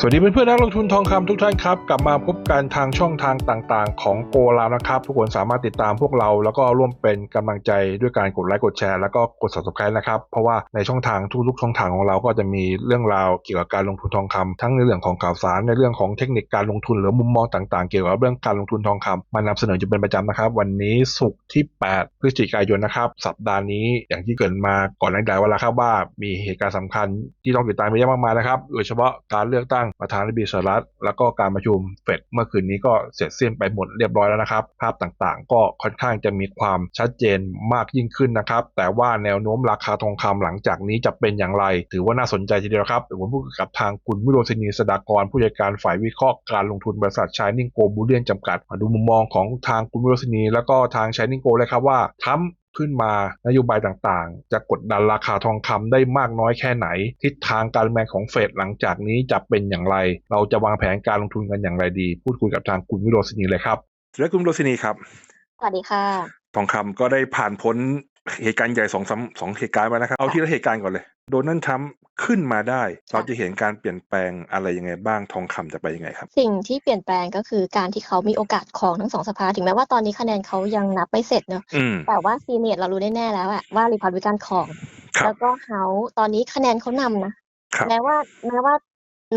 สวัสดีเพื่อนๆนักลงทุนทองคำทุกท่านครับ กลับมาพบกันทางช่องทางต่างๆ ของโกลานะครับ ทุกคนสามารถติดตามพวกเรา แล้วก็ร่วมเป็นกำลังใจด้วยการกดไลค์กดแชร์ แล้วก็กด subscribe นะครับ เพราะว่าในช่องทางทุกๆช่องทางของเราก็จะมีเรื่องราวเกี่ยวกับการลงทุนทองคำทั้งในเรื่องของข่าวสารในเรื่องของเทคนิคการลงทุนหรือมุมมองต่างๆ เกี่ยวกับเรื่องการลงทุนทองคำมานำเสนออยู่เป็นประจำนะครับ วันนี้ศุกร์ที่ 8 พฤศจิกายนนะครับสัปดาห์นี้อย่างที่เกิดมาก่อนหน้านี้วันแล้วครับว่ามีเหตุการณ์สำคัญที่ต้องติดตามไปเยอะมากมายนะครับโดยเฉพาะการเลือกตั้งประธานาธิบดีสหรัฐ แล้วก็การประชุมเฟดเมื่อคืนนี้ก็เสร็จสิ้นไปหมดเรียบร้อยแล้วนะครับ ภาพต่างๆ ก็ค่อนข้างจะมีความชัดเจนมากยิ่งขึ้นนะครับ แต่ว่าแนวโน้มราคาทองคำหลังจากนี้จะเป็นอย่างไร ถือว่าน่าสนใจทีเดียวครับผมพูดกับทางคุณวิโรจนีสดากรผู้จัดการฝ่ายวิเคราะห์การลงทุนบริษัทชายนิงโกบูเลียนจำกัดมาดูมุมมองของทางคุณวิโรจนีแล้วก็ทางชายนิงโกเลยครับว่าทำ ขึ้นมานโยบายต่างๆ จะกดดันราคาทองคำได้มากน้อยแค่ไหน ทิศทางการแมนของเฟดหลังจากนี้จะเป็นอย่างไร เราจะวางแผนการลงทุนกันอย่างไรดี พูดคุยกับทางคุณวิโรจนีเลยครับและคุณวิโรจนีครับสวัสดีค่ะ ทองคำก็ได้ผ่านพ้น เหตุการณ์ใหญ่สองสามสองเหตุการณ์มานะครับเอาที่ละเหตุการณ์ก่อนเลย โดนัลด์ทรัมป์ขึ้นมาได้ เราจะเห็นการเปลี่ยนแปลงอะไรยังไงบ้างทองคำจะไปยังไงครับ สิ่งที่เปลี่ยนแปลงก็คือการที่เขามีโอกาสของทั้งสองสภา ถึงแม้ว่าตอนนี้คะแนนเขายังนับไม่เสร็จเนอะอืมแต่ว่าซีเนตเรารู้แน่ๆแล้วอะว่าริพับลิกันของครัแล้บวก็เฮาตอนนี้คะแนนเขานำนะครับแม้ว่าแม้ว่า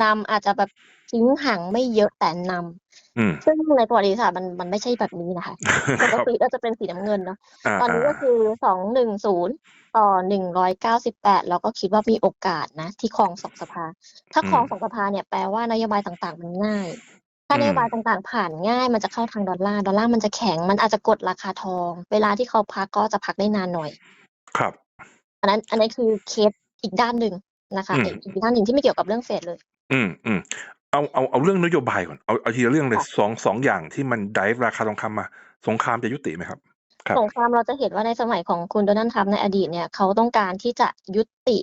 นำอาจจะแบบทิ้งห่างไม่เยอะแต่นำ อืม ซึ่งในประวัติศาสตร์มันมันไม่ใช่แบบนี้นะคะปคกรับติก็จะเป็นสีน้ำเงินเนาะอ่าตอนนี้ก็อ่าคือสองหนึ่งศูนย์ต่อหนึ่งร้อยเก้าสิบแปดเราก็คิดว่ามีโอกาสนะ ที่ครองสองสภา ถ้าครองสองสภาเนี่ยแปลว่านโยบายต่างๆมันง่าย ถ้านโยบายต่างๆผ่านง่าย มันจะเข้าทางดอลลาร์ดอลลาร์มันจะแข็งมันอาจจะกดราคาทอง เวลาที่เขาพักก็จะพักได้นานหน่อย ครับ อันนั้นอันนั้นคือเคสอีกด้านหนึ่งนะคะอืม อีกอีกด้านหนึ่งที่ไม่เกี่ยวกับเรื่องเฟดเลย อืมอืม เอาเอาเอาเรื่องนโยบายก่อน เอาเอาทีละเรื่องเลยค่ะ สองสองอย่างที่มันไดฟ์ราคาทองคำมา สงครามจะยุติไหมครับ ครับ สงครามเราจะเห็นว่าในสมัยของคุณโดนัลด์ทรัมป์ในอดีตเนี่ยเขาต้องการที่จะยุติ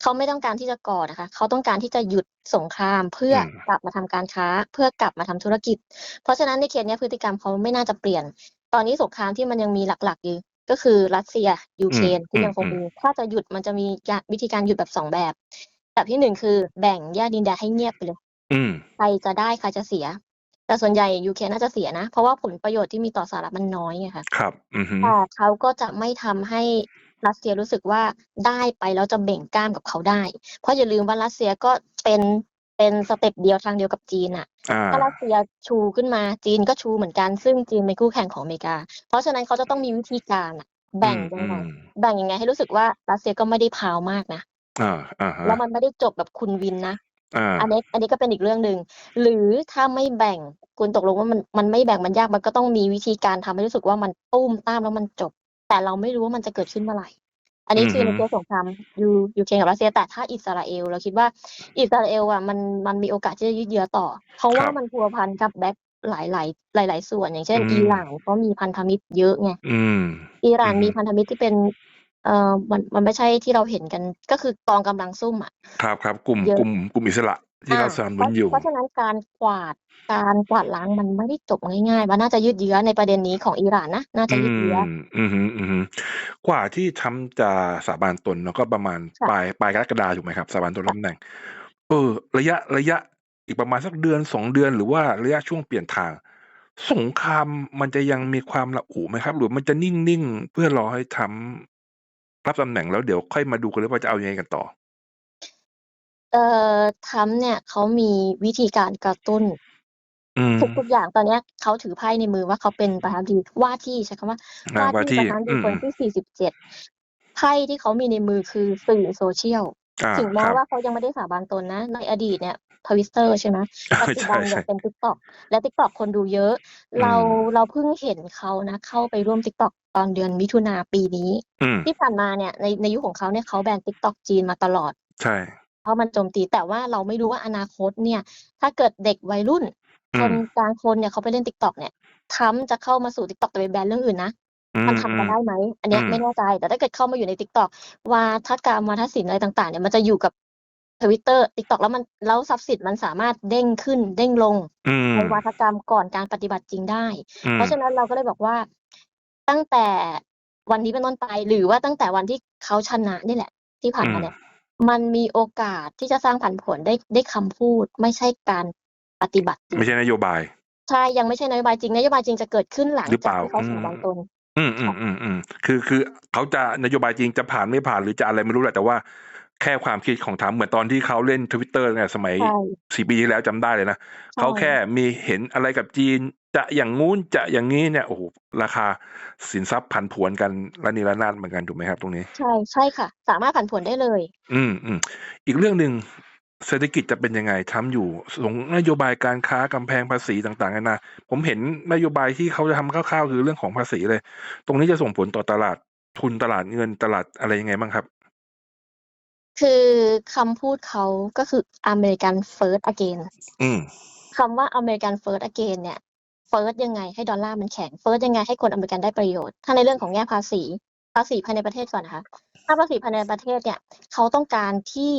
เขาไม่ต้องการที่จะก่อนะคะ เขาต้องการที่จะหยุดสงครามเพื่ออมกลับมาทำการค้า เพื่อกลับมาทำธุรกิจ เพราะฉะนั้นในเคสเนี้ยพฤติกรรมเขาไม่น่าจะเปลี่ยน ตอนนี้สงครามที่มันยังมีหลักๆอยู่ก็คือรัสเซียยูเครนที่ยังคงมีถ้าจะหยุดมันจะมีการวิธีการหยุดแบบสองแบบ แบบที่หนึ่งคือแบ่งแยกดินแดนให้เงียบไปเลย อืม ใครจะได้ใครจะเสีย แต่ส่วนใหญ่ยูเครนน่าจะเสียนะ เพราะว่าผลประโยชน์ที่มีต่อสหรัฐมันน้อยไงคะครับ อือฮึแต่เขาก็จะไม่ทำให้รัสเซียรู้สึกว่าได้ไปแล้วจะเบ่งกล้ามกับเขาได้ เพราะอย่าลืมว่ารัสเซียก็เป็นเป็นสเต็ปเดียวทางเดียวกับจีนอะ อ่า ถ้ารัสเซียชูขึ้นมาจีนก็ชูเหมือนกันซึ่งจีนเป็นคู่แข่งของอเมริกา เพราะฉะนั้นเขาจะต้องมีวิธีการอะแบ่งยังไงอืมแบ่งยังไงให้รู้สึกว่ารัสเซียก็ไม่ได้พาวมากนะ อ่าอ่าฮะแล้วมันไม่ได้จบแบบคุณวินนะ อ่า อันนี้อันนี้ก็เป็นอีกเรื่องหนึ่งหรือถ้าไม่แบ่งคุณตกลงว่ามันมันไม่แบ่งมันยากมันก็ต้องมีวิธีการทำให้รู้สึกว่ามันตุ้มตามแล้วมันจบ แต่เราไม่รู้ว่ามันจะเกิดขึ้นเมื่อไหร่ อันนี้คือในเคสสงครามยูยูเครนกับรัสเซียแต่ถ้าอิสราเอลเราคิดว่าอิสราเอลอะมันมันมีโอกาสที่จะยืดเยื้อต่อ เพราะว่ามันพัวพันกับแบ็คหลายหลายหลายหลายๆส่วน อย่างเช่นอิหร่านก็มีพันธมิตรเยอะไง อืม อิหร่านอือฮึมีพันธมิตรที่เป็น เอ่อ มัน มันไม่ใช่ที่เราเห็นกัน ก็คือกองกำลังซุ่มอะครับ ครับ กลุ่ม เยอะกลุ่ม กลุ่มอิสระที่เราอ่าสนับสนุนอยู่ เพราะฉะนั้นการกวาด การกวาดล้างมันไม่ได้จบง่าย ๆ มันน่าจะยืดเยื้อในประเด็นนี้ของอิหร่านนะ น่าจะยืดเยื้อ ม อืมอืมอืมกว่าที่ทำจะสาบานตนแล้วก็ประมาณค่ะปลาย ปลายกรกฎาถูกไหมครับ สาบานตนรับตำแหน่ง เออ ระยะ ระยะอีกประมาณสักเดือนสองเดือน หรือว่าระยะช่วงเปลี่ยนทาง สงครามมันจะยังมีความระอุไหมครับ หรือมันจะนิ่ง ๆ เพื่อรอให้ทำ รับตำแหน่งแล้วเดี๋ยวค่อยมาดูกันเลยว่าจะเอายังไงกันต่อ เอ่อทรัมป์เนี่ยเขามีวิธีการกระตุ้น อืม ทุกๆอย่างตอนเนี้ยเขาถือไพ่ในมือว่าเขาเป็นประธานาธิบดีว่าที่ใช้คำว่าอ่าว่าว่าที่ที่ประธานาธิบอืดีม คนที่สี่สิบเจ็ดไพ่ที่เขามีในมือคือสื่อโซเชียลอ่า ถึงคแม้รับว่าเขายังไม่ได้สาบานตนนะ ในอดีตเนี่ยทวิสเตอร์ใช่ไหมปัจจุใช่บันเนี่ใช่ยเป็นทิกตอกและทิกตอกคนดูเยอะอืมเราเราเพิ่งเห็นเขานะ เข้าไปร่วมทิกตอกตอนเดือนมิถุนาปีนี้อืมที่ผ่านมาเนี่ยในในยุคของเขาเนี่ยเขาแบนทิกตอกจีนมาตลอด ใช่เพราะมันโจมตีแต่ว่าเราไม่รู้ว่าอนาคตเนี่ย ถ้าเกิดเด็กวัยรุ่นอืคนมกลางคนเนี่ยเขาไปเล่นทิกตอกเนี่ยทรัมป์จะเข้ามาสู่ทิกตอกแต่ไปแบนเรื่องอื่นนะ อืมันม ทำอืกันมได้ไหม อันเนี้ยอืมไม่แน่ใจ แต่ถ้าเกิดเข้ามาอยู่ใน t ิ k t o k วาทกรรม วาทศิลป์ อะไรต่าง ๆ เนี่ย มันจะอยู่กับทวิตเตอร์ทิกตอกแล้วมัน แล้วทรัพย์สินมันสามารถเด้งขึ้น เด้งลง อืมในวาทกรรมก่อนการปฏิบัติจริงได้ อืมเพราะฉะนั้นเราก็เลยบอกว่า ตั้งแต่วันนี้เป็นต้นไป หรือว่าตั้งแต่วันที่เขาชนะนี่แหละ ที่ผ่านมาเนี่ย มันมีโอกาสที่จะสร้างผันผวนได้ได้คำพูด ไม่ใช่การปฏิบัติจริงไม่ใช่นโยบาย ใช่ ยังไม่ใช่นโยบายจริง นโยบายจริงจะเกิดขึ้นหลังหรือเปจากล่าที่เขาอืสมวางตน อืมอืมอืมอืมคือคือเขาจะนโยบายจริงจะผ่านไม่ผ่านหรือจะอะไรไม่รู้แหละแต่ว่าแค่ความคิดของทำเหมือนตอนที่เขาเล่นทวิตเตอร์เนี่ยสมัยใช่สี่ปีที่แล้วจำได้เลยนะใช่เขาแค่มีเห็นอะไรกับจีน จะอย่างงู้นจะอย่างนี้เนี่ยโอ้โหราคาสินทรัพย์ผันผวนกันระนีระนาดเหมือนกันถูกไหมครับ ตรงนี้ ใช่ใช่ค่ะ สามารถผันผวนได้เลย อืมอืมอีกเรื่องหนึ่ง เศรษฐกิจจะเป็นยังไงทำอยู่ส่งนโยบายการค้ากำแพงภาษีต่างๆกันานะผมเห็นนโยบายที่เขาจะทำคร่าวๆคือเรื่องของภาษีเลย ตรงนี้จะส่งผลต่อตลาดทุนตลาดเงินตลาดอะไรยังไงบ้างครับ คือคำพูดเขาก็คือ American First Again อืมคำว่า American First Again เนี่ย First ยังไงให้ดอลลาร์มันแข็ง First ยังไงให้คนอเมริกันได้ประโยชน์ ถ้าในเรื่องของแง่ภาษีภาษีภายในประเทศก่อนนะคะ ถ้าภาษีภายในประเทศเนี่ย เขาต้องการที่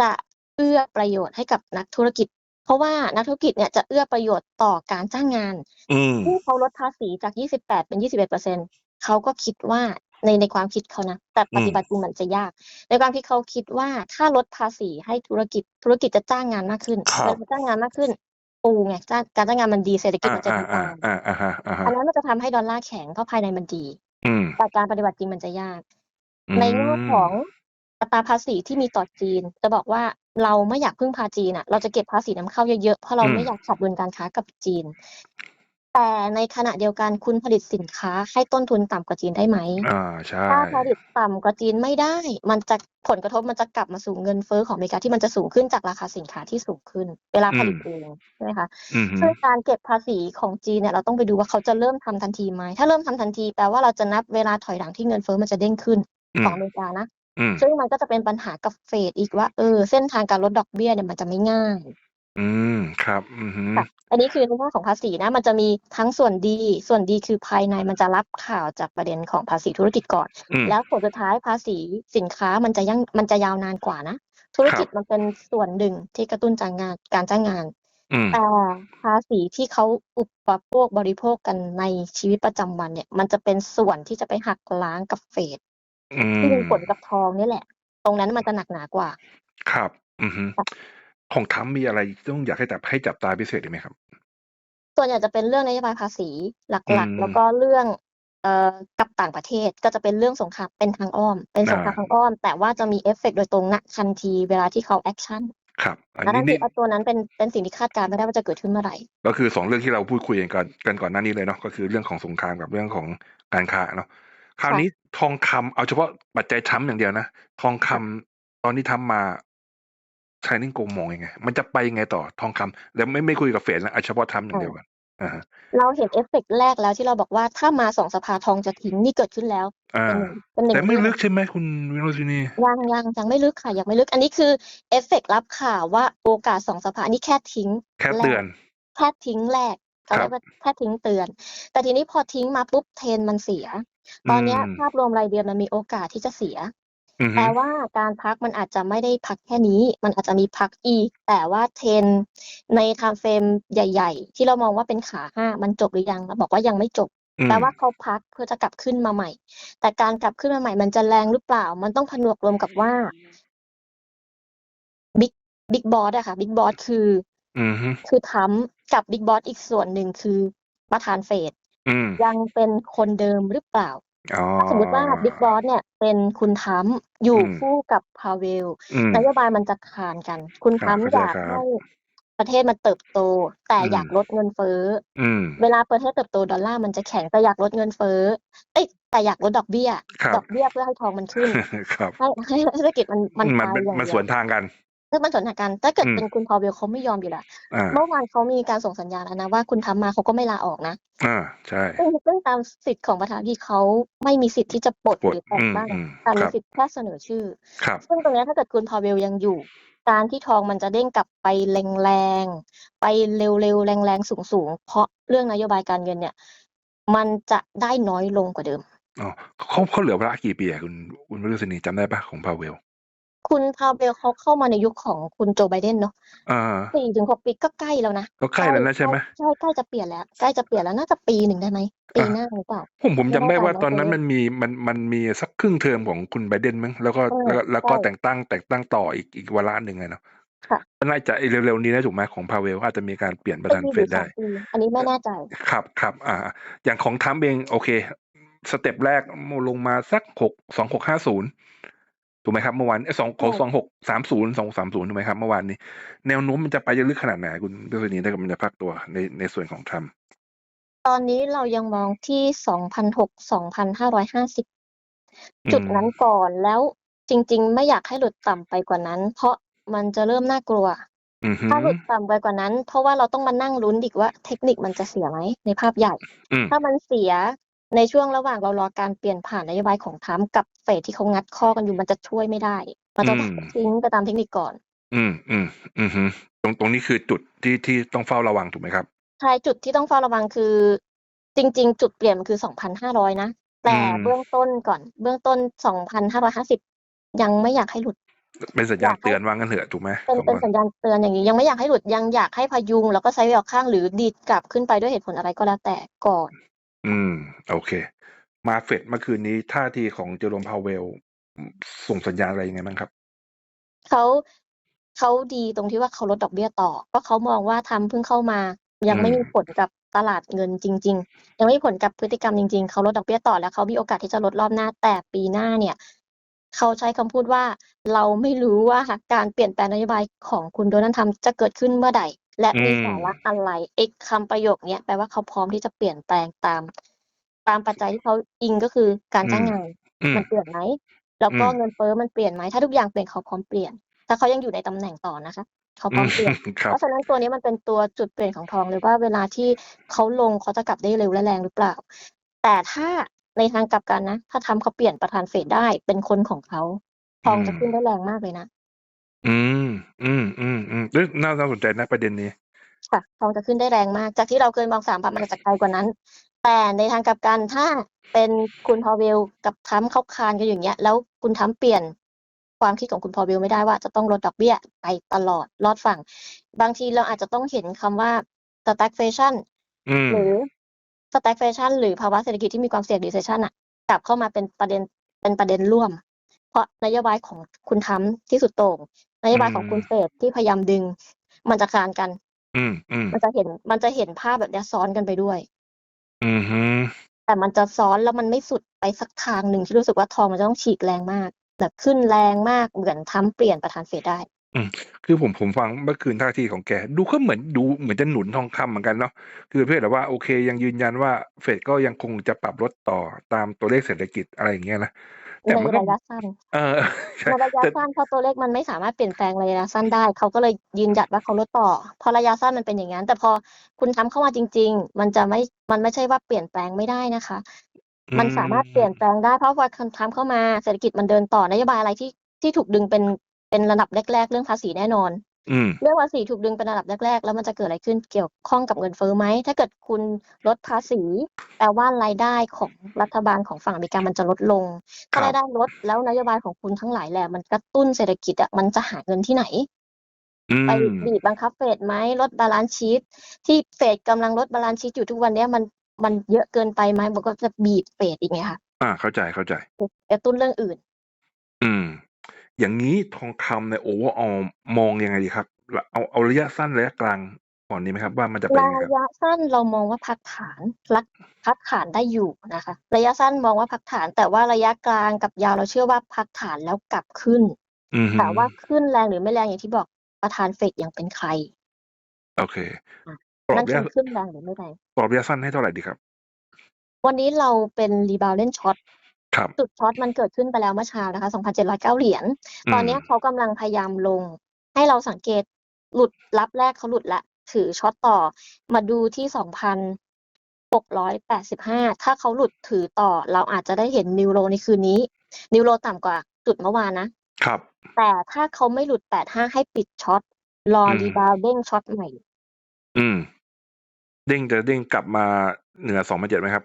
จะ เอื้อประโยชน์ให้กับนักธุรกิจ เพราะว่านักธุรกิจเนี่ยจะเอื้อประโยชน์ต่อการจ้างงานอืมที่เขาลดภาษีจาก 28 เป็น 21เปอร์เซ็นเขาก็คิดว่าในในความคิดเขานะ แต่ปฏิบัติจริงมันจะยาก ในความคิดเขาคิดว่าถ้าลดภาษีให้ธุรกิจธุรกิจจะจ้างงานมากขึ้นครับเวลาจ้างงานมากขึ้นปูไงจ้างการจ้างงานมันดีเศรษฐกิจอ่ามันจะอ่าดีอ่าตามอ่าอ่าฮะอ่าฮะอันนั้นมันจะทำให้ดอลลาร์แข็งเพราะภายในมันดีอืมแต่การปฏิบัติจริงมันจะยากอืมในแง่ของ อัตราภาษีที่มีต่อจีน จะบอกว่าเราไม่อยากพึ่งพาจีนอะ เราจะเก็บภาษีนำเข้าเยอะๆ เพราะเราไม่อยากขัดดุลการค้ากับจีน แต่ในขณะเดียวกันคุณผลิตสินค้าให้ต้นทุนต่ำกว่าจีนได้ไหมอ่าใช่ถ้าผลิตต่ำกว่าจีนไม่ได้ มันจะผลกระทบมันจะกลับมาสู่เงินเฟ้อของอเมริกาที่มันจะสูงขึ้นจากราคาสินค้าที่สูงขึ้น เวลาผลิตเองใช่ไหมคะอืมฮึซึ่งการเก็บภาษีของจีนเนี่ยเราต้องไปดูว่าเขาจะเริ่มทำทันทีไหมถ้าเริ่มทำทันทีแปลว่าเราจะนับเวลาถอยหลังที่เงินเฟ้อมันจะเด้งขึ้นอืขมองอเมริกานะ อืมซึ่งมันก็จะเป็นปัญหากับเฟดอีกว่า เออ เส้นทางการลดดอกเบี้ยเนี่ยมันจะไม่ง่าย อืมครับ อืมฮึค่ะ อันนี้คือในเรื่องของภาษีนะ มันจะมีทั้งส่วนดี ส่วนดีคือภายในมันจะรับข่าวจากประเด็นของภาษีธุรกิจก่อน อืมแล้วผลสุดท้ายภาษีสินค้ามันจะยังมันจะยาวนานกว่านะ ธุรกิจมันเป็นส่วนหนึ่งที่กระตุ้นจ้างงานการจ้างงาน อืม แต่ภาษีที่เขาอุปโภคบริโภคกันในชีวิตประจำวันเนี่ย มันจะเป็นส่วนที่จะไปหักล้างกับเฟด อืมที่มีผลกับทองนี่แหละ ตรงนั้นมันจะหนักหนากว่า ครับ อืมฮึ ค่ะ ของทรัมป์มีอะไรต้องอยากให้จับ ให้จับตาพิเศษอีกไหมครับ ส่วนใหญ่จะเป็นเรื่องนโยบายภาษีหลักอืมๆแล้วก็เรื่อง เอ่อ กับต่างประเทศ ก็จะเป็นเรื่องสงคราม เป็นทางอ้อม เป็นสงครามอ่าทางอ้อม แต่ว่าจะมีเอฟเฟกต์โดยตรง ณ ทันทีเวลาที่เขาแอคชั่นครับ อันและนี้นั่นคืนี่อเอาตัวนั้นเป็น เป็นสิ่งที่คาดการณ์ไม่ได้ว่าจะเกิดขึ้นเมื่อไหร่ก็คือสองเรื่องที่เราพูดคุยกันก่อน กันก่อนหน้านี้เลยเนาะ ก็คือเรื่องของสงครามกับเรื่องของการค้าเนาะ คราวนี้ทองคำ เอาเฉพาะปัจจัยทรัมป์อย่างเดียวนะ ทองคำตอนที่ทำมาชายนิ่งโกมองยังไง มันจะไปยังไงต่อทองคำแล้วไม่ไม่คุยกับเฟดนะเอาเฉพาะทรัมป์อย่างเดียวก่อนอ่าฮะเราเห็นเอฟเฟกต์แรกแล้วที่เราบอกว่าถ้ามาสองสภาทองจะทิ้งนี่เกิดขึ้นแล้วอ่า เป็นหนึ่งเป็นหนึ่งแต่ไม่เรื่อง ลึกใช่ไหมคุณวิโรจนียังยังยังไม่ลึกค่ะ ยังไม่ลึกอันนี้คือเอฟเฟกต์รับข่าวว่าโอกาสสองสภาอันนี้แค่ทิ้งแค่เตือนแค่ทิ้งแรกเขาครัเรีบยกว่าแค่ทิ้งเตือน แต่ทีนี้พอทิ้งมาปุ๊บเทรนด์มันเสีย ตอนเนี้ยอืมภาพรวมรายเดือนมันมีโอกาสที่จะเสีย อือฮึแปลว่าการพักมันอาจจะไม่ได้พักแค่นี้ มันอาจจะมีพักอีก แต่ว่าเทรนด์ในไทม์เฟรมใหญ่ ๆ ที่เรามองว่าเป็นขาห้ามันจบหรือยัง เราบอกว่ายังไม่จบ อืมแปลว่าเขาพักเพื่อจะกลับขึ้นมาใหม่ แต่การกลับขึ้นมาใหม่มันจะแรงหรือเปล่า มันต้องผนวกรวมกับว่า บิ๊ก บิ๊กบอสอะค่ะ บิ๊กบอส คือ อือฮึ คือทรัมป์กับบิ๊กบอสอีกส่วนหนึ่ง คือประธานเฟด อืม ยังเป็นคนเดิมหรือเปล่า อ๋อ ถ้าสมมติว่าบิ๊กบอสเนี่ยเป็นคุณทรัมป์อยู่อืมคู่กับพาเวล อืม นโยบายมันจะคานกัน คุณคทรัรับมป์เข้าอใจยากครับให้ประเทศมันเติบโต แต่อืมอยากลดเงินเฟ้อ อืม เวลาประเทศเติบโตดอลลาร์มันจะแข็งแต่อยากลดเงินเฟ้อ เอ้ยแต่อยากลดดอกเบี้ย ครับดอกเบี้ยเพื่อให้ทองมันขึ้น ครับ ให้ให้เศรษฐกิจมันมันมันไปเป็นอย่างมันเดีสยว วนทางกัน ซึ่งมันสวนทางกันถ้าเกิดอืมเป็นคุณพาเวลเขาไม่ยอมอยู่แล้วอ่าเมื่อวานเขามีการส่งสัญญาณแล้วนะว่าคุณทำมาเขาก็ไม่ลาออกนะอ่าใช่ซึ่งซึ่งตามสิทธิ์ของประธานาธิบดีเขาไม่มีสิทธิ์ที่จะปลดปลดหรือแต่งอืมตั้งอืมแต่คมีรับสิทธิ์แค่เสนอชื่อครับซึ่งตรงเนี้ยถ้าเกิดคุณพาเวลยังอยู่ การที่ทองมันจะเด้งกลับไปแรงๆไปเร็วๆแรงๆสูงๆเพราะเรื่องนโยบายการเงินเนี่ย มันจะได้น้อยลงกว่าเดิมอ๋อเขาเขาเหลือเวลากี่ปีอะคุณคุณวิรุษณีจำได้ปะของพาเวล คุณพาเวลเขาเข้ามาในยุคของคุณโจไบเดนเนาะอ่า สี่ถึงหกปีก็ใกล้แล้วนะก็ใกล้แล้วนะใช่ไหมใช่ใกล้จะเปลี่ยนแล้วใกล้จะเปลี่ยนแล้วน่าจะปีหนึ่งได้ไหมปีหน้าหรือเปล่าผมผมจำได้ไม่แน่ใจว่าตอนนั้นว่ามันมีมันมันมีสักครึ่งเทอมของคุณไบเดนมั้งแล้วก็เออแล้วก็แล้วก็ใช่แต่งตั้งแต่งตั้งต่ออีกอีกวาระหนึ่งไงเนาะค่ะน่าจะเร็วๆนี้นะถูกไหมของพาเวลอาจจะมีการเปลี่ยนประธานปีเฟหรืดอสได้องปีอันนี้ไม่แน่ใจครับครับอ่า อย่างของทรัมป์เองโอเค สเต็ปแรกลงมาสักหกสองหกห้าศูนย์ ถูกไหมครับเมื่อวานสองใช่สองหกสามศูนย์สองสามศูนย์ถูกไหมครับเมื่อวานนี้ แนวโน้มมันจะไปจะลึกขนาดไหนคุณดุษณีถ้าเกิดมันจะพักตัวในในส่วนของทรัมป์ตอนนี้เรายังมองที่สองพันหกสองพันห้าร้อยห้าสิบอืมจุดนั้นก่อนแล้วจริง ๆ ไม่อยากให้หลุดต่ำไปกว่านั้น เพราะมันจะเริ่มน่ากลัวอือฮึถ้าหลุดต่ำไปกว่านั้น เพราะว่าเราต้องมานั่งลุ้นอีกว่าเทคนิคมันจะเสียไหมในภาพใหญ่อืมถ้ามันเสียในช่วงระหว่างเรารอการเปลี่ยนผ่านนโยบายของทรัมป์กับ เฟดที่เขางัดข้อกันอยู่มันจะช่วยไม่ได้มันจะทิ้งไปตามเทคนิคก่อน อืมอืมอืมฮึตรงตรงนี้คือจุดที่ที่ต้องเฝ้าระวังถูกไหมครับใช่จุดที่ต้องเฝ้าระวังคือ จริง ๆ จุดเปลี่ยนมันคือ2,500นะแต่อืมเบื้องต้นก่อน เบื้องต้น2,550ยังไม่อยากให้หลุด เป็นสัญญาณอยากให้เตือนว่างั้นเถอะถูกไหมเป็นเป็นผมว่าสัญญาณเตือนอย่างนี้ยังไม่อยากให้หลุดยังอยากให้พยุง แล้วก็ไซด์เวย์ออกข้างหรือดีดกลับขึ้นไปด้วยเหตุผลอะไรก็แล้วแต่ก่อน อืม โอเค มาเฟดเมื่อคืนนี้ท่าทีของเจอโรมพาวเวล ส่งสัญญาณอะไรยังไงบ้างครับ เขาเขาดีตรงที่ว่าเขาลดดอกเบี้ยต่อก็เขามองว่าทำเพิ่งเข้ามา ยังไม่อืมมีผลกับตลาดเงินจริง ๆ ยังไม่มีผลกับพฤติกรรมจริง ๆ เขาลดดอกเบี้ยต่อแล้วเขามีโอกาสที่จะลดรอบหน้าแต่ปีหน้าเนี่ย เขาใช้คำพูดว่าเราไม่รู้ว่าการเปลี่ยนแปลงนโยบายของคุณโดนัลด์ทรัมป์จะเกิดขึ้นเมื่อใด และมีอืมสาระอะไรไอ้คำประโยคเนี้ยแปลว่าเขาพร้อมที่จะเปลี่ยนแปลงตาม ตามปัจจัยที่เขาอิงก็คือการจ้างงานอืม มันเปลี่ยนไหมแล้วก็อืม เงินเฟ้อมันเปลี่ยนไหมถ้าทุกอย่างเปลี่ยนเขาพร้อมเปลี่ยน ถ้าเขายังอยู่ในตำแหน่งต่อนะคะ เขาพร้อมเปลี่ยน ครับเพราะฉะนั้นตัวนี้มันเป็นตัวจุดเปลี่ยนของทองเลยว่าเวลาที่เขาลงเขาจะกลับได้เร็วและแรงหรือเปล่า แต่ถ้าในทางกลับกันนะ ถ้าทำเขาเปลี่ยนประธานเฟดได้เป็นคนของเขาทองจะขึ้นได้แรงมากเลยนะ อืม อืม อืม อืมเอ้ยน่าน่าสนใจนะประเด็นนี้ ค่ะทองจะขึ้นได้แรงมาก จากที่เราเคยมองสามพันมันอาจจะไกลกว่านั้น แต่ในทางกลับกันถ้าเป็นคุณพอเวลกับทรัมป์เขาคานกันอย่างเงี้ย แล้วคุณทรัมป์เปลี่ยนความคิดของคุณพอเวลไม่ได้ว่าจะต้องลดดอกเบี้ยไปตลอดรอดฝั่ง บางทีเราอาจจะต้องเห็นคำว่า stagflation อืมหรือ stagflation หรือภาวะเศรษฐกิจที่มีความเสี่ยง recession อะกลับเข้ามาเป็นประเด็นเป็นประเด็นร่วม เพราะนโยบายของคุณทรัมป์ที่สุดโต่งนโยบายของคุณเฟดที่พยายามดึง มันจะคานกัน อืมอืมมันจะเห็นมันจะเห็นภาพแบบเนี้ยซ้อนกันไปด้วย อืมฮึ แต่มันจะซ้อนแล้วมันไม่สุดไปสักทางหนึ่งที่รู้สึกว่าทองมันจะต้องฉีกแรงมาก แบบขึ้นแรงมากเหมือนทำเปลี่ยนประธานเฟดได้คือผมผมฟังเมื่อคืนท่าทีของแก ดูก็เหมือนดูเหมือนจะหนุนทองคำเหมือนกันเนาะคือประเพื่อแบบว่าโอเคยังยืนยันว่าเฟดก็ยังคงจะปรับลดต่อตามตัวเลขเศรษฐกิจอะไรอย่างเงี้ยนะ แต่ในมันก็ระยะสั้นเออใช่ในระยะแต่สั้นเพราะตัวเลขมันไม่สามารถเปลี่ยนแปลงระยะสั้นได้ เขาก็เลยยืนหยัดว่าเขาลดต่อพอระยะสั้นมันเป็นอย่างนั้น แต่พอคุณทำเข้ามาจริง ๆ มันจะไม่มันไม่ใช่ว่าเปลี่ยนแปลงไม่ได้นะคะ มันสามารถเปลี่ยนแปลงได้เพราะว่าคุณทำเข้ามาเศรษฐกิจมันเดินต่อนโยบายอะไรที่ที่ถูกดึงเป็นเป็นระดับแรก ๆ เรื่องภาษีแน่นอน อืม เรื่องภาษีถูกดึงเป็นระดับแรกๆ แล้วมันจะเกิดอะไรขึ้นเกี่ยวข้องกับเงินเฟ้อไหม ถ้าเกิดคุณลดภาษีแปลว่ารายได้ของรัฐบาลของฝั่งอเมริกามันจะลดลงครัถ้าบรายได้ลดแล้วนโยบายของคุณทั้งหลายแหละมันกระตุ้นเศรษฐกิจอะมันจะหาเงินที่ไหน อืไปม บีบบังคับเฟดไหมลดบาลานซ์ชีตที่เฟดกำลังลดบาลานซ์ชีตอยู่ทุกวันเนี้ยมันมันเยอะเกินไปไหมมันก็จะบีบเฟดอีกไงคะอ่า เข้าใจเข้าใจ กระตุ้นเรื่องอื่น อืม อย่างนี้ทองคำในโอเวอร์ออมองยังไงดีครับ เอาเอาระยะสั้นระยะกลางก่อนดีไหมครับ ว่ามันจะเป็นยังไงครับ ระยะสั้นเรามองว่าพักฐานรักพักฐานได้อยู่นะคะ ระยะสั้นมองว่าพักฐาน แต่ว่าระยะกลางกับยาวเราเชื่อว่าพักฐานแล้วกลับขึ้นอืมฮึแต่ว่าขึ้นแรงหรือไม่แรงอย่างที่บอกประธานเฟดยังเป็นใครโอเคอะกรอนั่บนระยะคือขึ้นแรงหรือไม่แรงกรอบระยะสั้นให้เท่าไหร่ดีครับ วันนี้เราเป็นรีบาวเล่นช็อต ครับ จุดช็อตมันเกิดขึ้นไปแล้วเมื่อเช้านะคะ 2,709 เหรียญตอนเนี้ยเขากำลังพยายามลง ให้เราสังเกตหลุดรับแรกเขาหลุดละ ถือช็อตต่อ มาดูที่สองพันหกร้อยแปดสิบห้าถ้าเขาหลุดถือต่อ เราอาจจะได้เห็นนิวโรในคืนนี้ นิวโรต่ำกว่าจุดเมื่อวานนะ ครับ แต่ถ้าเขาไม่หลุดแปดห้าให้ปิดช็อต รออืมรีบาวเด้งช็อตใหม่ อืม เด้งจะเด้งกลับมาเหนือสองพันเจ็ดไหมครับ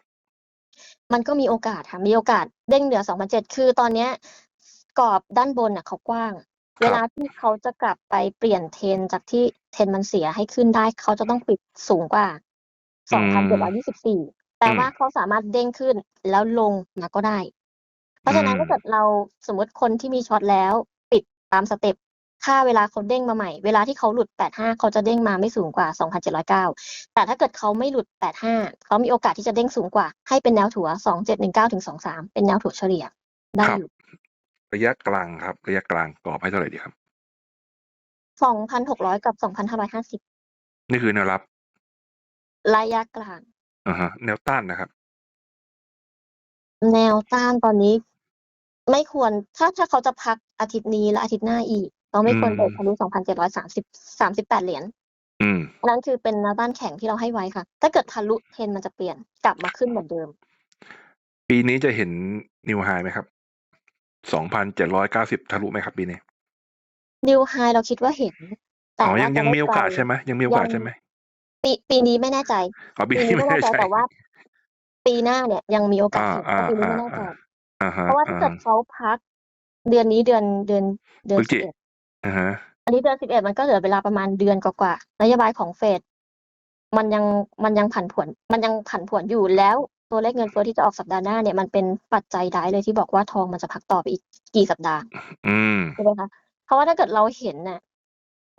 มันก็มีโอกาสค่ะมีโอกาสเด้งเหนือ 2,007 คือตอนเนี้ยกรอบด้านบนน่ะเขากว้าง เวลาที่เขาจะกลับไปเปลี่ยนเทรนจากที่เทรนมันเสียให้ขึ้นได้ เขาจะต้องปิดสูงกว่า 2,724 แต่ว่าเขาสามารถเด้งขึ้นแล้วลงมาก็ได้ เพราะฉะนั้นอืมถ้าเกิดเราสมมติคนที่มีช็อตแล้ว ปิดตามสเต็ป ค่าเวลาเขาเด้งมาใหม่ เวลาที่เขาหลุด 85 เขาจะเด้งมาไม่สูงกว่า 2,709 แต่ถ้าเกิดเขาไม่หลุด 85 เขามีโอกาสที่จะเด้งสูงกว่า ให้เป็นแนวถัว 2719ถึง23 เป็นแนวถัวเฉลี่ย ได้ครับอยู่ระยะกลางครับ ระยะกลางกรอบให้เท่าไหร่ดีครับ 2,600 กับ 2,550 นี่คือแนวรับ ระยะกลางอ่าฮะ แนวต้านนะครับ แนวต้านตอนนี้ ไม่ควร ถ้าถ้าเขาจะพักอาทิตย์นี้และอาทิตย์หน้าอีก เราไม่ควรอืมเปิดทะลุ2,730 38เหรียญอืมอันนั้นคือเป็นแนวต้านแข็งที่เราให้ไว้ค่ะ ถ้าเกิดทะลุเทรนมันจะเปลี่ยนกลับมาขึ้นเหมือนเดิม ปีนี้จะเห็นนิวไฮไหมครับสองพันเจ็ดร้อยเก้าสิบทะลุไหมครับปีนี้นิวไฮเราคิดว่าเห็น แต่อ๋อว่ายังจะยังไม่มีโอกาสไกลใช่ไหมยังมีโอกาสยังใช่ไหมปีปีนี้ไม่แน่ใจอ๋อปีปีนี้นี้ไม่ไม่แน่ได้ใจใช่แต่ว่า ปีหน้าเนี่ยยังมีโอกาสอ่าเห็นแต่อ่าปีนี้อ่าไม่แน่ใจอ่าอ่าฮะเพราะว่าถ้าอ่าเกิดเขาพัก เดือนนี้เดือนเดือนเดือนพฤศจิสิบเอ็ด อ่าฮะ อันนี้เดือนสิบเอ็ดมันก็เหลือเวลาประมาณเดือนกว่าๆนโยบายของเฟดมันยังมันยังผันผวน มันยังผันผวนอยู่แล้วตัวเลขเงินเฟ้อที่จะออกสัปดาห์หน้าเนี่ยมันเป็นปัจจัยได้เลยที่บอกว่าทองมันจะพักต่อไปอีกกี่สัปดาห์อืม ใช่ไหมคะเพราะว่าถ้าเกิดเราเห็นน่ะ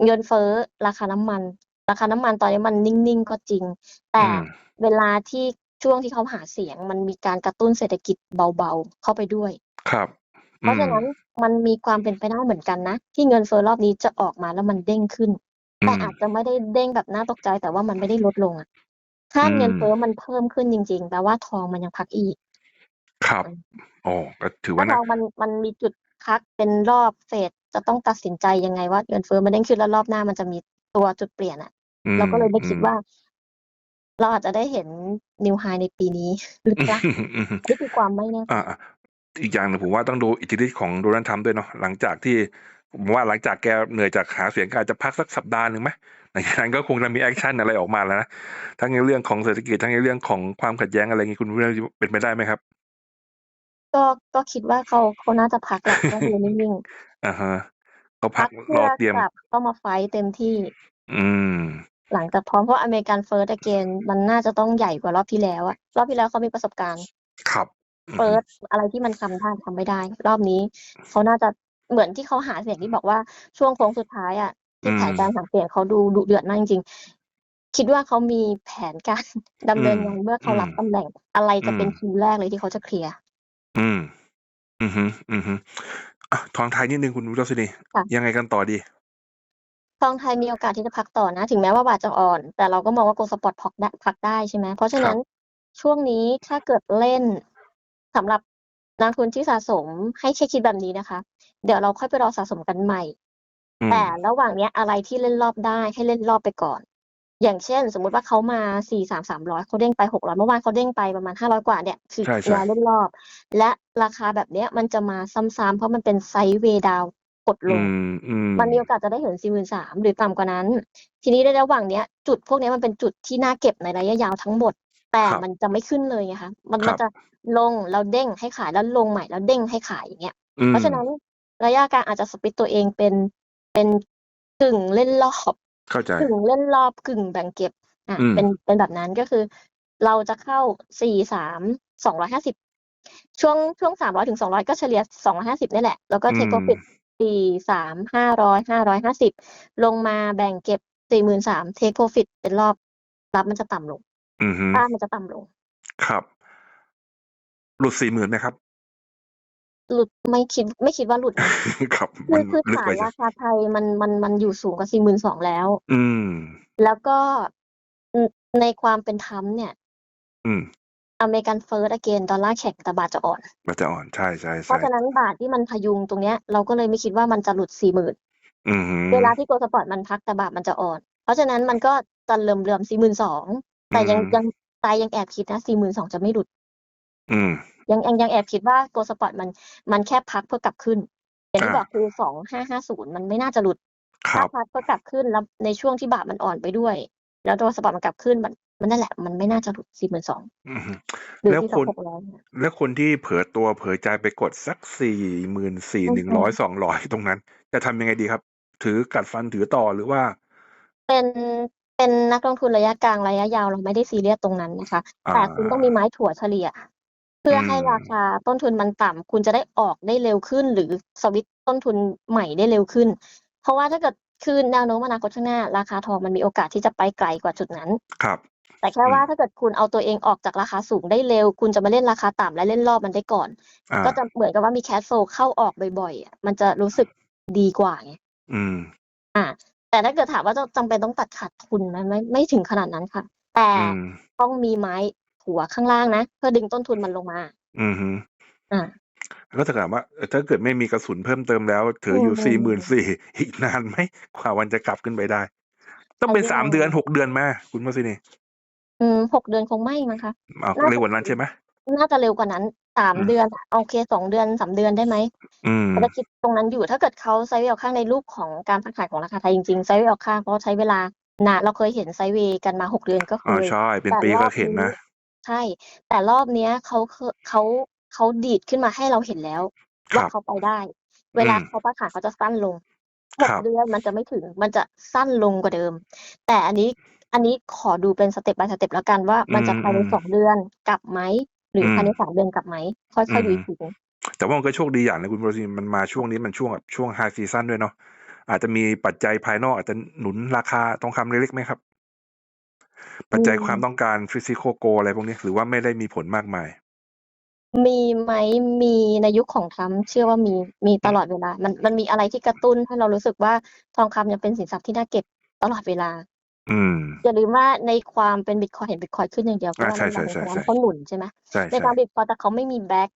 เงินเฟ้อราคาน้ำมัน ราคาน้ำมันตอนนี้มันนิ่งๆก็จริง แต่อืม เวลาที่ช่วงที่เขาหาเสียง มันมีการกระตุ้นเศรษฐกิจเบาๆเข้าไปด้วย ครับ เพราะฉะนั้นมันมีความเป็นไปได้เหมือนกันนะ ที่เงินเฟ้อรอบนี้จะออกมาแล้วมันเด้งขึ้น อืแต่มอาจจะไม่ได้เด้งแบบน่าตกใจ แต่ว่ามันไม่ได้ลดลงอะ ถ้าอืมเงินเฟ้อมันเพิ่มขึ้นจริง ๆ แปลว่าทองมันยังพักอีก ครับโอ้ ก็ถือถ้าว่าทนะองมัน มันมีจุดพักเป็นรอบเฟดจะต้องตัดสินใจยังไงว่า เงินเฟ้อมันเด้งขึ้น แล้วรอบหน้ามันจะมีตัวจุดเปลี่ยนอะ อืมเราก็เลยไม่คิดอืมว่า เราอาจจะได้เห็นนิวไฮในปีนี้ หรือเปล่าอืมอืมนี่คือความไม่แน่ใจอ่าอ่า อีกอย่างหนึ่งผมว่าต้องดูอิทธิฤทธิ์ของโดนัลด์ทรัมป์ด้วยเนาะหลังจากที่ผมว่าหลังจากแกเหนื่อยจากหาเสียงก็อาจจะพักสักสัปดาห์หนึ่งไหมหลังจากนั้นก็คงจะมีแอคชั่นอะไรออกมาแล้วนะทั้งในเรื่องของเศรษฐกิจทั้งในเรื่องของความขัดแย้งอะไรอย่างนี้คุณว่าเป็นไปได้ไหมครับ ก็ก็คิดว่าเขาเขาน่าจะพักแหละก็คือนิ่งอ่าฮะก็ๆพัพักกรเพื่ออเตรียมกลับก็มาไฟต์เต็มที่ อืม หลังจากพร้อมเพราะอเมริกันเฟิร์สเกนมันน่าจะต้องใหญ่กว่ารอบที่แล้วอะรอบที่แล้วเขามีประสบการณ์ ครับอืม เฟิร์สอะไรที่มันทำได้ทำไม่ได้ รอบนี้เขาน่าจะเหมือนที่เขาหาเสียงที่บอกว่าช่วงโค้งสุดท้ายอะที่แผนการหาเสียงเขาดูดุเดือดมากจริงๆคิดว่าเขามีแผนการดำเนินงานเมื่อเขารับตำแหน่งอะไรจะเป็นคิวแรกเลยที่เขาจะเคลียร์อืม อืมฮึอืมฮึอะทองไทยนิดนึงคุณวิโรจนีค่ะยังไงกันต่อดีทองไทยมีโอกาสที่จะพักต่อนะ ถึงแม้ว่าบาทจะอ่อน แต่เราก็มองว่าโกลสปอร์ตพักได้พักได้ใช่ไหมเพราะฉะนั้นช่วงนี้ถ้าเกิดเล่น สำหรับนักทุนที่สะสมให้แค่คิดแบบนี้นะคะ เดี๋ยวเราค่อยไปรอสะสมกันใหม่อืมแต่ระหว่างเนี้ยอะไรที่เล่นรอบได้ให้เล่นรอบไปก่อน อย่างเช่น สมมุติว่าเขามาสี่สามสามร้อยเขาเด้งไปหกร้อยเมื่อวานเขาเด้งไปประมาณห้าร้อยกว่าเนี่ยคือใช่ใช่แนวเล่นรอบ และราคาแบบเนี้ยมันจะมาซ้ำๆเพราะมันเป็นไซด์เวย์ดาวกดลอืงมอืมมันมีโอกาสจะได้เห็นสี่หมื่นสามหรือต่ำกว่านั้น ทีนี้ในระหว่างเนี้ยจุดพวกเนี้ยมันเป็นจุดที่น่าเก็บในระยะยาวทั้งหมด แต่มันจะไม่ขึ้นเลยไงคะมันมันจะลงแล้วเด้งให้ขายแล้วลงใหม่แล้วเด้งให้ขายอย่างเงี้ย อืมเพราะฉะนั้นระยะกลางอาจจะสปิตตัวเองเป็นเป็นกึ่งเล่นรอบเข้าใจ กึ่งเล่นรอบกึ่งแบ่งเก็บอะอืม เป็นเป็นแบบนั้นก็คือ เราจะเข้าสี่สามสองร้อยห้าสิบช่วงช่วงสามร้อยถึงสองร้อยก็เฉลี่ยสองร้อยห้าสิบนี่แหละ แล้วก็เทคโปรฟิตสี่สามห้าร้อยห้าร้อยห้าสิบลงมาแบ่งเก็บสี่หมื่นสามเทคโปรฟิตเป็นรอบรับมันจะต่ำลง อืมฮึต้านมันจะต่ำลง ครับ หลุดสี่หมื่นไหมครับ หลุด ไม่คิด ไม่คิดว่าหลุดนะ ครับ คืมัอนคือลึกฐานไปใช่ ราคาไทยมัน มัน มันอยู่สูงกว่าสี่หมื่นสองแล้ว อืม แล้วก็ในความเป็นธรรมเนี่ย อืมอเมริกันเฟิร์สอเกนดอลลาร์แข็ง แต่บาทจะอ่อนมันจะอ่อน ใช่ใช่เพใช่ราะฉะนั้นบาทที่มันพยุงตรงเนี้ย เราก็เลยไม่คิดว่ามันจะหลุดสี่หมื่นอืมฮึ เวลาที่โกลสปอร์ตมันพัก แต่บาทมันจะอ่อน เพราะฉะนั้นมันก็จะเริ่มเริ่มสี่หมื่นสอง แต่ยังยังใจยังแอบคิดนะสี่หมื่นสองจะไม่หลุด อืม ยังยังยังแอบคิดว่าโกลสปอร์ตมันมันแค่พักเพื่อกลับขึ้น อย่างที่อ่าบอกคือสองห้าห้าศูนย์มันไม่น่าจะหลุดคถ้ารับพักเพื่อกลับขึ้นแล้วในช่วงที่บาทมันอ่อนไปด้วย แล้วตัวสปอร์ตมันกลับขึ้นมันมันนั่นแหละมันไม่น่าจะหลุดสี่หมื่นสองอือฮึหรือแล้วที่คสองนหกร้อยเนี่ยแล้วคนที่เผลอตัวเผลอใจไปกดสักสี่หมื่นสี่อืหนึ่งมร้อยสองร้อยตรงนั้น จะทำยังไงดีครับ ถือกัดฟันถือต่อหรือว่า เป็น เป็นนักลงทุนระยะกลางระยะยาวเราไม่ได้ซีเรียสตรงนั้นนะคะ อ่า แต่คุณต้องมีไม้ถั่วเฉลี่ย เพื่ออมให้ราคาต้นทุนมันต่ำคุณจะได้ออกได้เร็วขึ้น หรือสวิตช์ต้นทุนใหม่ได้เร็วขึ้น เพราะว่าถ้าเกิดคือแนวโน้มอนาคตข้างหน้า ราคาทองมันมีโอกาสที่จะไปไกลกว่าจุดนั้น ครับ แต่แค่อืมว่าถ้าเกิดคุณเอาตัวเองออกจากราคาสูงได้เร็ว คุณจะมาเล่นราคาต่ำและเล่นรอบมันได้ก่อน อ่า ก็จะเหมือนกับว่ามีแคสโซเข้าออกบ่อยๆอะมันจะรู้สึกดีกว่าไง อืมอ่า แต่ถ้าเกิดถามว่าจะจำเป็นต้องตัดขาดทุนไหมไม่ไม่ถึงขนาดนั้นค่ะ แต่อืมต้องมีไม้หัวข้างล่างนะ เพื่อดึงต้นทุนมันลงมา อืมฮึอ่าแล้วถ้าถามว่าเอ่อถ้าเกิดไม่มีกระสุนเพิ่มเติมแล้ว ถืออยู่อืสี่มหมื่นสี่อีกนานไหมกว่าวันจะกลับขึ้นไปได้ ต้องเป็นใช้เวลาสามเดือนหกเดือนมาคุณมัสินีอืมหกเดือนคงไม่มั้งคะเอาน่าเร็วจะกว่านั้นใช่ไหมน่าจะเร็วกว่านั้น สามอืมเดือนอะโอเคสองเดือนสามเดือนได้ไหมอืมเราจะคิดตรงนั้นอยู่ถ้าเกิดเขาไซด์เวย์ออกข้างในรูปของการพักขายของราคาไทยจริงๆไซด์เวย์ออกข้างเพราะใช้เวลานานเราเคยเห็นไซด์เวย์กันมาหกเดือนก็เคอ๋อยใช่ เป็นแต่ปีรก็อบเห็นนี้นะ ใช่ แต่รอบเนี้ยเขาเคเขาเขาเขาดีดขึ้นมาให้เราเห็นแล้วคว่ารับ เขาไปได้ เวลาอืมเขาประกาศเขาจะสั้นลงหคกรับ เดือนมันจะไม่ถึงมันจะสั้นลงกว่าเดิม แต่อันนี้อันนี้ขอดูเป็นสเต็ป by สเต็ปแล้วกันว่าอืมันมจะภายในอืม สองเดือนกลับไหม หรืออืภายมในสามเดือนกลับไหมค่อือยๆดูมอีกทีหนึงแต่ว่ามันก็โชคดีอย่างนะคุณโรซีมันมาช่วงนี้มันช่วงแบบช่วงไฮซีซั่นด้วยเนาะอาจจะมีปัจจัยภายนอกอาจจะหนุนราคาทองคำเล็กๆไหมครับ ปัอืจจัยมความต้องการฟิสิก a l โกอะไรพวกนี้หรือว่าไม่ได้มีผลมากมาย มีไหมมีในยุคของทรัมป์เชื่อว่ามีมีตลอดเวลา มันมันมีอะไรที่กระตุ้นให้เรารู้สึกว่าทองคำยังเป็นสินทรัพย์ที่น่าเก็บตลอดเวลา อืม อย่าลืมว่าในความเป็นบิตคอยเห็นบิตคอยขึ้นอย่างเดียวเพราะอ่าว่าใช่นโยใช่บายในใช่ตอนนั้ใช่นเขาหนุนใช่ไหมใช่ในใช่ทางบิตคอยแต่เขาไม่มีแบ็ก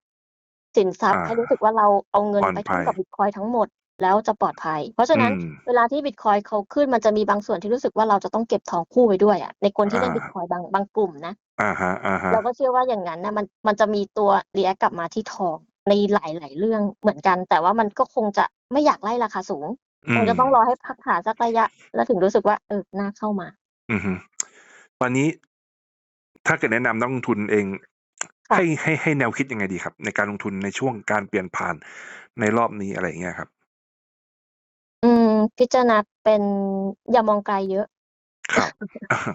สินทรัพย์อ่าให้รู้สึกว่าเราเอาเงินปลอดไปภัทุ่มยกับบิตคอยทั้งหมดแล้วจะปลอดภัย เพราะฉะอืนั้นม เวลาที่บิตคอยเขาขึ้นมันจะมีบางส่วนที่รู้สึกว่าเราจะต้องเก็บทองคู่ไว้ด้วยอะในคนที่อ่าเล่นบิตคอยบางบางกลุ่มนะ อ่าฮะ อ่าฮะ เราก็เชื่อว่าอย่างนั้นนะมันมันจะมีตัวเรียกกลับมาที่ทองในหลาย ๆ เรื่องเหมือนกัน แต่ว่ามันก็คงจะไม่อยากไล่ราคาสูงอื คงมจะต้องรอให้พักฐานสักระยะ แล้วถึงรู้สึกว่าเออน่าเข้ามา อืมฮึตอนนี้ถ้าเกิดแนะนำนักลงทุนเองค่ะให้ให้ให้แนวคิดยังไงดีครับ ในการลงทุนในช่วงการเปลี่ยนผ่านในรอบนี้อะไรอย่างเงี้ยครับ อืม พิจารณาเป็นอย่ามองไกลเยอะ ครับ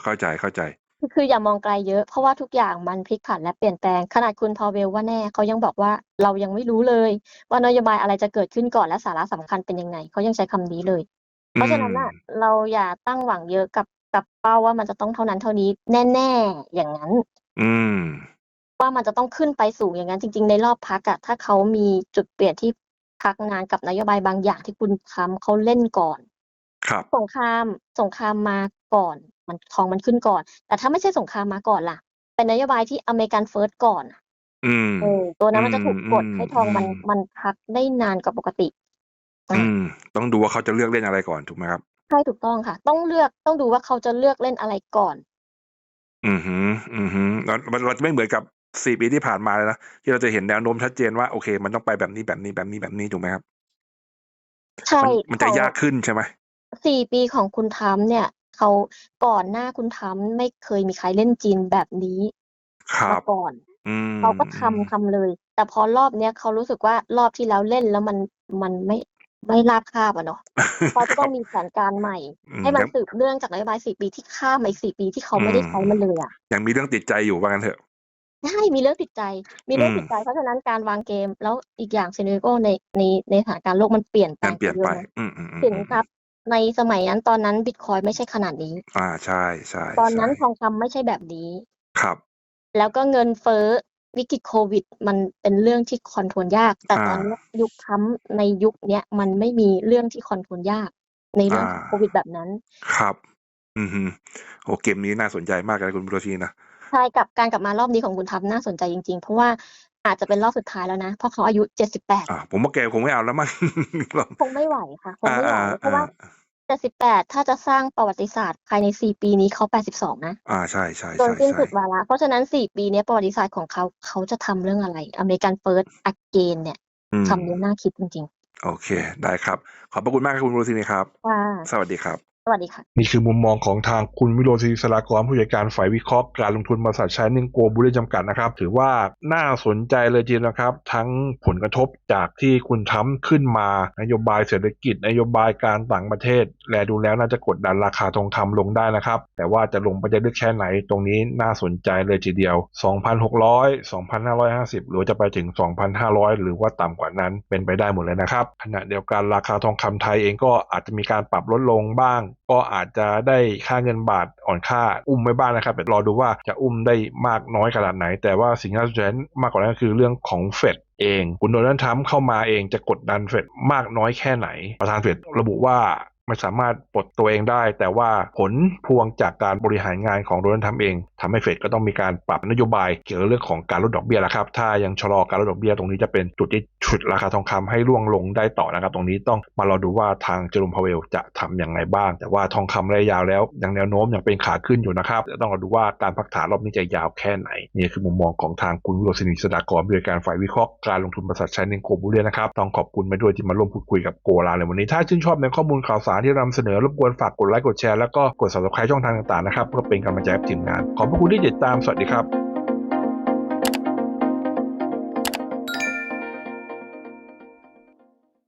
เข้าใจเข้าใจ คือคืออย่ามองไกลเยอะเพราะว่าทุกอย่างมันพลิกผันและเปลี่ยนแปลงขนาดคุณพอเวลว่าแน่เขายังบอกว่าเรายังไม่รู้เลย ว่านโยบายอะไรจะเกิดขึ้นก่อนและสาระสำคัญเป็นยังไงเขายังใช้คำนี้เลย เพอืราะฉะมนั้นน่ะเราอย่าตั้งหวังเยอะกับกับเป้าว่ามันจะต้องเท่านั้นเท่านี้แน่ ๆอย่างนั้น อืม ว่ามันจะต้องขึ้นไปสูงอย่างนั้นจริง ๆ ในรอบพักอะถ้าเขามีจุดเปลี่ยนที่พักนานกับนโยบายบางอย่างที่คุณทำเขาเล่นก่อน ครับ สงครามสงครามมาก่อน มันทองมันขึ้นก่อน แต่ถ้าไม่ใช่สงครามมาก่อนล่ะ เป็นนโยบายที่อเมริกันเฟิร์สก่อนอะอืมเออตัวนั้นมันจะถูกกดอืมให้ทองมันอืมมันพักได้นานกว่าปกติอะอืม ต้องดูว่าเขาจะเลือกเล่นอะไรก่อนถูกไหมครับใช่ถูกต้องค่ะ ต้องเลือกต้องดูว่าเขาจะเลือกเล่นอะไรก่อน อืมฮึอืมฮึเราเราจะไม่เหมือนกับสี่ปีที่ผ่านมาเลยนะที่เราจะเห็นแนวโน้มชัดเจนว่าโอเค มันต้องไปแบบนี้แบบนี้แบบนี้แบบนี้ถูกไหมครับ ใช่ มันมันขจะองยากขึ้นใช่ไหมสี่ปีของคุณทรัมป์เนี่ย เขาก่อนหน้าคุณทรัมป์ไม่เคยมีใครเล่นจีนแบบนี้ครัมาบ ก่อน อืมเขาก็อืทำมทำเลย แต่พอรอบเนี้ยเขารู้สึกว่ารอบที่แล้วเล่นแล้วมันมันไม่ไม่ราบคาบอะเนาะเขาคจะรัต้อบงมีแผนการใหม่ อืมให้มันยังสืบเนื่องจากนโยบายสี่ปีที่ข้ามมาอีกสี่ปีที่เขาอืไม่ได้มใช้มันเลยอะยังมีเรื่องติดใจอยู่ว่างั้นเถอะ ใช่มีเรื่องติดใจ มีอืเรื่องมติดใจ เพราะฉะนั้นการวางเกม แล้วอีกอย่างเซนโกในในในสถานการณ์โลกมันเปลี่ยนแปลการงเปลี่ยนเยไป อะนะอืมอืมอืมสินอืมทรัพย์ ในสมัยนั้นตอนนั้นบิตคอยไม่ใช่ขนาดนี้ อ่าใช่ใช่ตอนใช่นั้นทองคำไม่ใช่แบบนี้ ครับ แล้วก็เงินเฟ้อวิกฤตโควิด มันเป็นเรื่องที่คอนโทรลยาก แต่อ่าตอนเนี้ยยุคทรัมป์ในยุคเนี้ยมันไม่มีเรื่องที่คอนโทรลยาก ในเรื่อ่าองของโควิดแบบนั้น ครับ อืมฮึโอเกมนี้น่าสนใจมากเลยคุณบุรชีนะใช่กับการกลับมารอบนี้ของคุณทรัมป์น่าสนใจจริงๆ เพราะว่าอาจจะเป็นรอบสุดท้ายแล้วนะ เพราะเขาอายุเจ็ดสิบแปดอ่าผมว่าแกคงไม่เอาแล้วมั้ง คงไม่ไหวค่ะคงอ่าไม่ไหวอ่าเพราะว่าอ่าเจ็ดสิบแปดถ้าจะสร้างประวัติศาสตร์ภายในสี่ปีนี้เขาแปดสิบสองนะอ่าใช่ใช่จนใช่สิ้นใช่สุดวาระเพราะฉะนั้นสี่ปีเนี้ยประวัติศาสตร์ของเขาเขาจะทำเรื่องอะไรอเมริกันเฟิร์สอเกนเนี่ยอืมคำนี้น่าคิดจริงโอเค ได้ครับ ขอบพระคุณมากครับคุณบุรชีครับ ๆ ว่า สวัสดีครับ วัสดีค่ะ นี่คือมุมมองของทางคุณวิโรจน์ศรีสลากรผู้จัดการฝ่ายวิเคราะห์การลงทุนบริษัทชายนิงโกบุรีจำกัดนะครับ ถือว่าน่าสนใจเลยจริงนะครับ ทั้งผลกระทบจากที่คุณทำขึ้นมานโยบายเศรษฐกิจ นโยบายการต่างประเทศ และดูแล้วน่าจะกดดันราคาทองคำลงได้นะครับ แต่ว่าจะลงไปได้ลึกแค่ไหนตรงนี้น่าสนใจเลยทีเดียว 2,600 2,550 หรือจะไปถึง 2,500 หรือว่าต่ำกว่านั้นเป็นไปได้หมดเลยนะครับขณะเดียวกันราคาทองคำไทยเองก็อาจจะมีการปรับลดลงบ้างก็อาจจะได้ค่าเงินบาทอ่อนค่าอุ้มไว้บ้างนะครับแต่รอดูว่าจะอุ้มได้มากน้อยขนาดไหน แต่ว่าสิ่งที่น่าสนใจมากกว่านั้นก็คือเรื่องของเฟดเองคุณโดนัลด์ทรัมป์เข้ามาเองจะกดดันเฟดมากน้อยแค่ไหน ประธานเฟดระบุว่า ไม่สามารถปลดตัวเองได้ แต่ว่าผลพวงจากการบริหารงานของโดนัลด์ทรัมป์เองทำให้เฟดก็ต้องมีการปรับนโยบายเกี่ยวกับเรื่องของการลดดอกเบี้ยแล้วครับ ถ้ายังชะลอการลดดอกเบี้ยตรงนี้จะเป็นจุดที่ฉุดราคาทองคำให้ร่วงลงได้ต่อนะครับ ตรงนี้ต้องมารอดูว่าทางเจอร์มพาวเวลจะทำอย่างไรบ้าง แต่ว่าทองคำระยะยาวแล้วยังแนวโน้มยังเป็นขาขึ้นอยู่นะครับต้องรอดูว่าการพักฐานรอบนี้จะยาวแค่ไหนนี่คือมุมมองของทางคุณวิโรจน์ศินิสดากรบริการฝ่ายวิเคราะห์การลงทุนบริษัทชัยเนงโกบุเรียนะครับต้องขอบคุณไปด้วยที่มาร่วมพูดคุยกับโกลาในวันนี้ถ้าชื่นชอบในข้อมูลข่าวสารที่เรานำเสนอรบกวนฝากกดไลค์กดแชร์แล้วก็กด subscribe ช่องทางต่างๆนะครับเพื่อเป็นกำลังใจให้ทีมงาน ขอบพระคุณที่ติดตามสวัสดีครับ